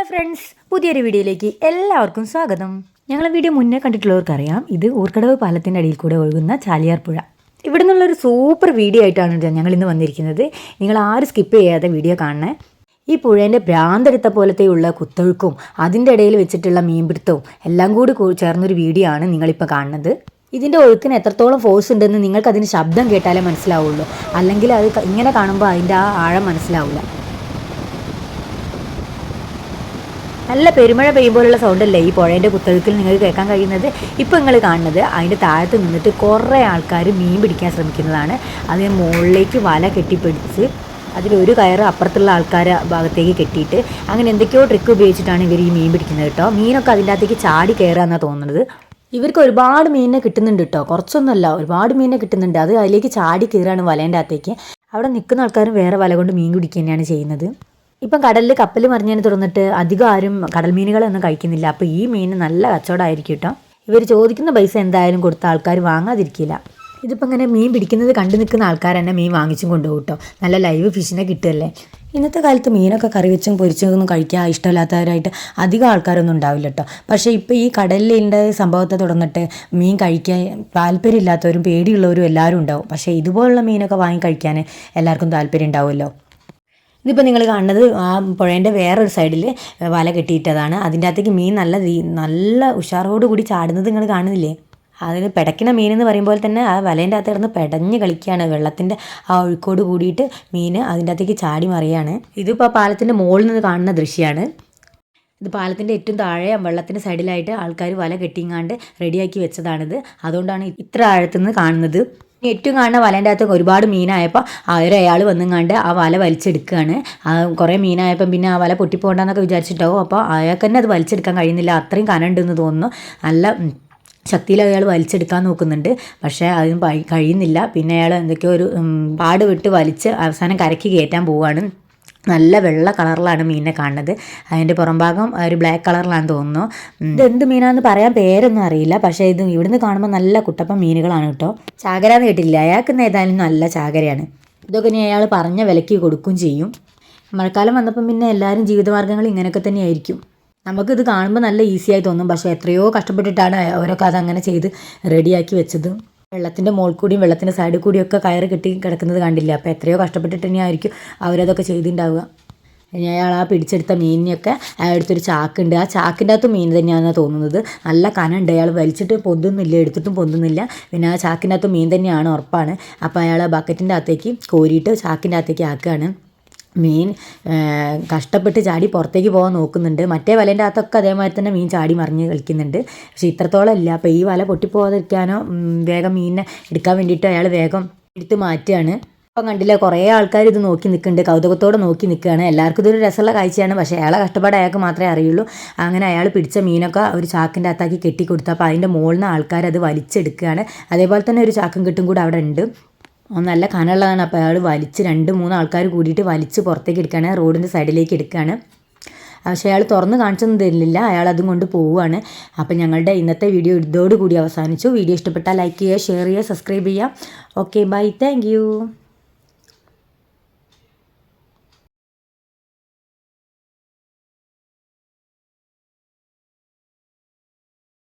Hello friends പുതിയൊരു വീഡിയോയിലേക്ക് എല്ലാവർക്കും സ്വാഗതം. ഞങ്ങൾ വീഡിയോ മുന്നേ കണ്ടിട്ടുള്ളവർക്കറിയാം ഇത് ഊർക്കടവ് പാലത്തിന്റെ അടിയിൽ കൂടെ ഒഴുകുന്ന ചാലിയാർ പുഴ. ഇവിടെ നിന്നുള്ളൊരു സൂപ്പർ വീഡിയോ ആയിട്ടാണ് ഞങ്ങൾ ഇന്ന് വന്നിരിക്കുന്നത്. നിങ്ങൾ ആരും സ്കിപ്പ് ചെയ്യാതെ വീഡിയോ കാണണേ. ഈ പുഴേന്റെ ഭ്രാന്തെടുത്ത പോലത്തെയുള്ള കുത്തൊഴുക്കും അതിന്റെ ഇടയിൽ വെച്ചിട്ടുള്ള മീൻപിടുത്തവും എല്ലാം കൂടി ചേർന്നൊരു വീഡിയോ ആണ് നിങ്ങളിപ്പോൾ കാണുന്നത്. ഇതിന്റെ ഒഴുക്കിന് എത്രത്തോളം ഫോഴ്സ് ഉണ്ടെന്ന് നിങ്ങൾക്ക് അതിന് ശബ്ദം കേട്ടാലേ മനസ്സിലാവുള്ളൂ. അല്ലെങ്കിൽ അത് ഇങ്ങനെ കാണുമ്പോൾ അതിന്റെ ആ ആഴം മനസ്സിലാവില്ല നല്ല പെരുമഴ പെയ്യുമ്പോഴുള്ള സൗണ്ടല്ലേ ഈ പുഴേന്റെ കുത്തൊഴുക്കിൽ നിങ്ങൾക്ക് കേൾക്കാൻ കഴിയുന്നത്? ഇപ്പോൾ നിങ്ങൾ കാണുന്നത് അതിന്റെ താഴത്ത് നിന്നിട്ട് കുറേ ആൾക്കാർ മീൻ പിടിക്കാൻ ശ്രമിക്കുന്നതാണ്. അതിന് മുകളിലേക്ക് വല കെട്ടിപ്പിടിച്ച് അതിലൊരു കയറ് അപ്പുറത്തുള്ള ആൾക്കാരെ ഭാഗത്തേക്ക് കെട്ടിയിട്ട് അങ്ങനെ എന്തൊക്കെയോ ട്രിക്ക് ഉപയോഗിച്ചിട്ടാണ് ഇവർ ഈ മീൻ പിടിക്കുന്നത് കേട്ടോ. മീനൊക്കെ അതിന്റെ അകത്തേക്ക് ചാടി കയറാന്നാണ് തോന്നുന്നത്. ഇവർക്ക് ഒരുപാട് മീനിനെ കിട്ടുന്നുണ്ട് കേട്ടോ. കുറച്ചൊന്നുമല്ല ഒരുപാട് മീനിനെ കിട്ടുന്നുണ്ട്. അത് അതിലേക്ക് ചാടി കയറാണ് വലേന്റെ അകത്തേക്ക്. അവിടെ നിൽക്കുന്ന ആൾക്കാരും വേറെ വല കൊണ്ട് മീൻ പിടിക്കുക തന്നെയാണ് ചെയ്യുന്നത്. ഇപ്പം കടലിൽ കപ്പൽ മറിഞ്ഞതിനെ തുറന്നിട്ട് അധികം ആരും കടൽ മീനുകളൊന്നും കഴിക്കുന്നില്ല. അപ്പോൾ ഈ മീൻ നല്ല കച്ചവടമായിരിക്കും കേട്ടോ. ഇവർ ചോദിക്കുന്ന പൈസ എന്തായാലും കൊടുത്ത ആൾക്കാർ വാങ്ങാതിരിക്കില്ല. ഇതിപ്പോൾ ഇങ്ങനെ മീൻ പിടിക്കുന്നത് കണ്ടു നിൽക്കുന്ന ആൾക്കാർ തന്നെ മീൻ വാങ്ങിച്ചും കൊണ്ടുപോകും കേട്ടോ. നല്ല ലൈവ് ഫിഷിനെ കിട്ടുമല്ലേ ഇന്നത്തെ കാലത്ത് മീനൊക്കെ കറി വെച്ചും പൊരിച്ചൊന്നും കഴിക്കാൻ ഇഷ്ടമില്ലാത്തവരായിട്ട് അധികം ആൾക്കാരൊന്നും ഉണ്ടാവില്ല കേട്ടോ. പക്ഷേ ഇപ്പോൾ ഈ കടലിന്റെ സംഭവത്തെ തുടർന്നിട്ട് മീൻ കഴിക്കാൻ താല്പര്യമില്ലാത്തവരും പേടിയുള്ളവരും എല്ലാവരും ഉണ്ടാവും. പക്ഷേ ഇതുപോലുള്ള മീനൊക്കെ വാങ്ങി കഴിക്കാൻ എല്ലാവർക്കും താല്പര്യം ഉണ്ടാവുമല്ലോ. ഇതിപ്പോൾ നിങ്ങൾ കാണുന്നത് ആ പുഴേന്റെ വേറൊരു സൈഡിൽ വല കെട്ടിയിട്ടതാണ്. അതിന്റെ അകത്തേക്ക് മീൻ നല്ല നല്ല ഉഷാറോട് കൂടി ചാടുന്നത് നിങ്ങൾ കാണുന്നില്ലേ? അതിന് പിടയ്ക്കുന്ന മീൻ എന്ന് പറയുമ്പോൾ തന്നെ ആ വലേന്റെ അകത്ത് കിടന്ന് പിടഞ്ഞ് കളിക്കുകയാണ്. വെള്ളത്തിന്റെ ആ ഒഴുക്കോട് കൂടിയിട്ട് മീൻ അതിന്റെ അകത്തേക്ക് ചാടി മറിയാണ്. ഇതിപ്പോൾ ആ പാലത്തിന്റെ മുകളിൽ നിന്ന് കാണുന്ന ദൃശ്യമാണ് ഇത് പാലത്തിന്റെ ഏറ്റവും താഴെ വെള്ളത്തിന്റെ സൈഡിലായിട്ട് ആൾക്കാർ വല കെട്ടിങ്ങാണ്ട് റെഡിയാക്കി വെച്ചതാണിത്. അതുകൊണ്ടാണ് ഇത്ര ആഴത്തുനിന്ന് കാണുന്നത്. ഏറ്റവും കാണുന്ന വലേന്റെ അകത്ത് ഒരുപാട് മീനായപ്പോൾ ഒരയാൾ വന്നുങ്ങാണ്ട് ആ വല വലിച്ചെടുക്കുകയാണ്. കുറേ മീനായപ്പം പിന്നെ ആ വല പൊട്ടിപ്പോണ്ടെന്നൊക്കെ വിചാരിച്ചിട്ടാവും അപ്പോൾ അയാൾക്ക് തന്നെ അത് വലിച്ചെടുക്കാൻ കഴിയുന്നില്ല. അത്രയും കനമുണ്ടെന്ന് തോന്നുന്നു. നല്ല ശക്തിയിൽ അയാൾ വലിച്ചെടുക്കാൻ നോക്കുന്നുണ്ട്. പക്ഷേ അതിന് കഴിയുന്നില്ല. പിന്നെ അയാൾ എന്തൊക്കെയോ ഒരു പാട് വിട്ട് വലിച്ച് അവസാനം കരയ്ക്ക് കയറ്റാൻ പോവുകയാണ്. നല്ല വെള്ള കളറിലാണ് മീനിനെ കാണുന്നത്. അതിന്റെ പുറംഭാഗം ഒരു ബ്ലാക്ക് കളറിലാണ് തോന്നുന്നു. ഇത് എന്ത് മീനാണെന്ന് പറയാൻ പേരൊന്നും അറിയില്ല. പക്ഷേ ഇത് ഇവിടുന്ന് കാണുമ്പോൾ നല്ല കുട്ടപ്പൻ മീനുകളാണ് കേട്ടോ. ചാകര എന്ന് കേട്ടില്ല അയാൾക്ക് ഏതായാലും നല്ല ചാകരയാണ്. ഇതൊക്കെ ഇനി അയാൾ പറഞ്ഞ വിലയ്ക്ക് കൊടുക്കും ചെയ്യും. മഴക്കാലം വന്നപ്പം പിന്നെ എല്ലാവരും ജീവിതമാർഗങ്ങൾ ഇങ്ങനെയൊക്കെ തന്നെയായിരിക്കും. നമുക്കിത് കാണുമ്പോൾ നല്ല ഈസിയായി തോന്നും. പക്ഷേ എത്രയോ കഷ്ടപ്പെട്ടിട്ടാണ് അവരൊക്കെ അതങ്ങനെ ചെയ്ത് റെഡിയാക്കി വെച്ചത്. വെള്ളത്തിന്റെ മുകളിൽ കൂടിയും വെള്ളത്തിന്റെ സൈഡിൽ കൂടിയും ഒക്കെ കയറ് കെട്ടി കിടക്കുന്നത് കണ്ടില്ല? അപ്പോൾ എത്രയോ കഷ്ടപ്പെട്ടിട്ട് തന്നെയായിരിക്കും അവരതൊക്കെ ചെയ്തിട്ടുണ്ടാവുക അയാൾ ആ പിടിച്ചെടുത്ത മീനിനെയൊക്കെ അയാളടുത്തൊരു ചാക്കുണ്ട്. ആ ചാക്കിന്റെ അകത്ത് മീൻ തന്നെയാണെന്ന് തോന്നുന്നത്. നല്ല കനമുണ്ട് അയാൾ വലിച്ചിട്ട് പൊന്തുന്നില്ല എടുത്തിട്ടും പൊന്തുന്നില്ല. പിന്നെ ആ ചാക്കിന്റെ അകത്ത് മീൻ തന്നെയാണ് ഉറപ്പാണ്. അപ്പോൾ അയാൾ ബക്കറ്റിന്റെ അകത്തേക്ക് കോരിയിട്ട് ചാക്കിന്റെ അകത്തേക്ക് ആക്കുകയാണ്. മീൻ കഷ്ടപ്പെട്ട് ചാടി പുറത്തേക്ക് പോകാൻ നോക്കുന്നുണ്ട്. മറ്റേ വലേന്റെ അകത്തൊക്കെ അതേമാതിരി തന്നെ മീൻ ചാടി മറിഞ്ഞ് കളിക്കുന്നുണ്ട്. പക്ഷെ ഇത്രത്തോളം ഇല്ല. അപ്പോൾ ഈ വല പൊട്ടിപ്പോകാതിരിക്കാനോ വേഗം മീനിനെ എടുക്കാൻ വേണ്ടിയിട്ട് അയാൾ വേഗം എടുത്ത് മാറ്റുകയാണ്. അപ്പം കണ്ടില്ല കുറേ ആൾക്കാർ ഇത് നോക്കി നിൽക്കുന്നുണ്ട്. കൗതുകത്തോടെ നോക്കി നിൽക്കുകയാണ്. എല്ലാവർക്കും ഇതൊരു രസമുള്ള കാഴ്ചയാണ്. പക്ഷേ അയാളെ കഷ്ടപ്പാട് അയാൾക്ക് മാത്രമേ അറിയുള്ളൂ. അങ്ങനെ അയാൾ പിടിച്ച മീനൊക്കെ ഒരു ചാക്കിന്റെ അകത്താക്കി കെട്ടിക്കൊടുത്തു. അപ്പോൾ അതിന്റെ മുകളിൽ നിന്ന് ആൾക്കാർ അത് വലിച്ചെടുക്കുകയാണ്. അതേപോലെ തന്നെ ഒരു ചാക്കും കെട്ടും കൂടെ അവിടെ ഉണ്ട്. അത് നല്ല കനമുള്ളതാണ്. അപ്പോൾ അയാൾ വലിച്ച് രണ്ട് മൂന്ന് ആൾക്കാർ കൂടിയിട്ട് വലിച്ച് പുറത്തേക്ക് എടുക്കുകയാണ് റോഡിന്റെ സൈഡിലേക്ക് എടുക്കുകയാണ് പക്ഷേ അയാൾ തുറന്ന് കാണിച്ചൊന്നും തരില്ല. അയാൾ അതും കൊണ്ട് പോവുകയാണ്. അപ്പോൾ ഞങ്ങളുടെ ഇന്നത്തെ വീഡിയോ ഇതോടുകൂടി അവസാനിച്ചു. വീഡിയോ ഇഷ്ടപ്പെട്ടാൽ ലൈക്ക് ചെയ്യുക ഷെയർ ചെയ്യുക സബ്സ്ക്രൈബ് ചെയ്യുക. Okay bye. താങ്ക്